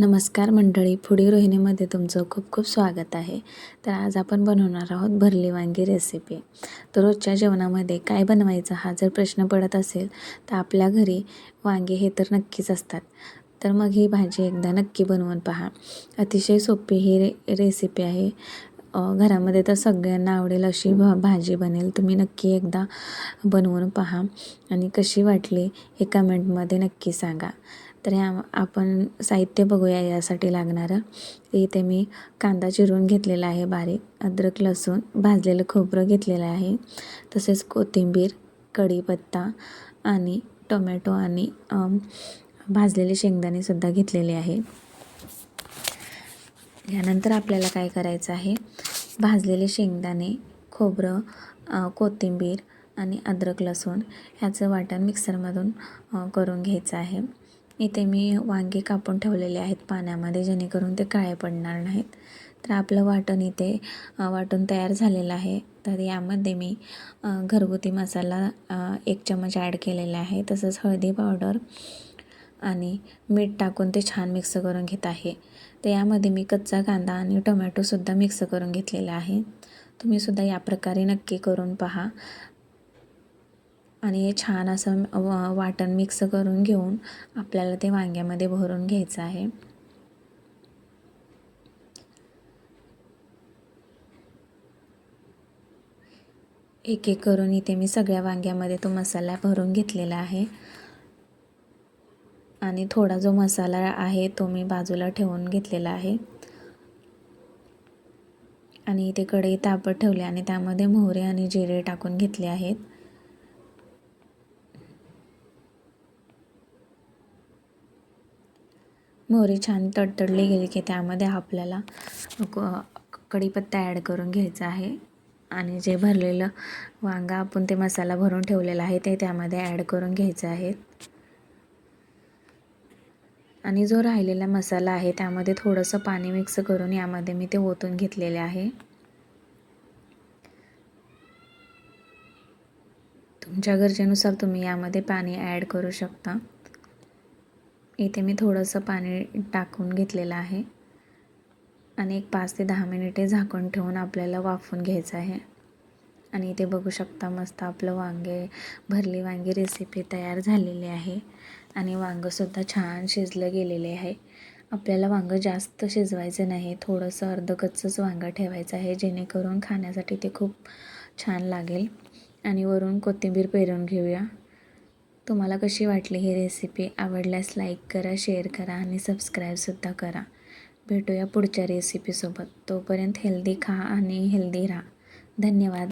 नमस्कार मंडळी फुडी रोहिणीमध्ये तुमचं खूप खूप स्वागत आहे. तर आज आपण बनवणार आहोत भरली वांगी रेसिपी तर रोजच्या जेवणामध्ये काय बनवायचं हा जर प्रश्न पडत असेल तर आपल्या घरी वांगे हे तर नक्कीच असतात. तर मग ही भाजी एकदा नक्की बनवून पहा. अतिशय सोपी ही रे रेसिपी आहे. घरामध्ये तर सगळ्यांना आवडेल अशी भा भाजी बनेल तुम्ही नक्की एकदा बनवून पहा. आणि कशी वाटली हे कमेंटमध्ये नक्की सांगा. तर ह्या आपण साहित्य बघूया यासाठी लागणारं. इथे मी कांदा चिरून घेतलेला आहे बारीक अद्रक लसूण भाजलेलं खोबरं घेतलेलं आहे. तसेच कोथिंबीर कढीपत्ता आणि टोमॅटो आणि भाजलेले शेंगदाणेसुद्धा घेतलेले आहे. यानंतर आपल्याला काय करायचं आहे? भाजलेले शेंगदाणे खोबरं कोथिंबीर आणि अद्रक लसूण ह्याचं वाटण मिक्सरमधून करून घ्यायचं आहे. इथे मी वांगे कापून ठेवलेले आहेत पाण्यामध्ये जेणेकरून ते काळे पडणार नाहीत. तर आपलं वाटण इथे वाटण तयार झालेलं आहे. तर यामध्ये मी घरगुती मसाला एक चमच ॲड केलेला आहे. तसंच हळदी पावडर आणि मीठ टाकून ते छान मिक्स करून घेत आहे. तर यामध्ये मी कच्चा कांदा आणि टोमॅटोसुद्धा मिक्स करून घेतलेला आहे. तुम्हीसुद्धा या प्रकारे नक्की करून पहा. आणि हे छान असं वाटण मिक्स करून घेऊन आपल्याला ते वांग्यामध्ये भरून घ्यायचं आहे. एक एक करून इथे मी सगळ्या वांग्यामध्ये तो मसाला भरून घेतलेला आहे. आणि थोडा जो मसाला आहे तो मी बाजूला ठेवून घेतलेला आहे. आणि इथे कढई तापत ठेवले आणि त्यामध्ये मोहरे आणि जिरे टाकून घेतले आहेत. मोहरी छान तडतडली गेली की त्यामध्ये आपल्याला कढीपत्ता ॲड करून घ्यायचा आहे. आणि जे भरलेलं वांगा आपण ते मसाला भरून ठेवलेला आहे ते त्यामध्ये ॲड करून घ्यायचं आहे. आणि जो राहिलेला मसाला आहे त्यामध्ये थोडंसं पाणी मिक्स करून यामध्ये मी ते ओतून घेतलेले आहे. तुमच्या गरजेनुसार तुम्ही यामध्ये पाणी ॲड करू शकता. इथे मी थोडंसं पाणी टाकून घेतलेलं आहे. आणि एक पाच ते दहा मिनिटे झाकून ठेवून आपल्याला वाफून घ्यायचं आहे. आणि इथे बघू शकता मस्त आपलं वांगे भरली वांगी रेसिपी तयार झालेली आहे. आणि वांगंसुद्धा छान शिजलं गेलेले आहे. आपल्याला वांगं जास्त शिजवायचं नाही थोडंसं अर्धकच्चंच वांगं ठेवायचं आहे जेणेकरून खाण्यासाठी ते खूप छान लागेल. आणि वरून कोथिंबीर पेरून घेऊया. तुम्हाला कशी वाटली ही रेसिपी आवडल्यास लाईक करा शेअर करा आणि सबस्क्राईबसुद्धा करा. भेटूया पुढच्या रेसिपीसोबत तोपर्यंत हेल्दी खा आणि हेल्दी राहा. धन्यवाद.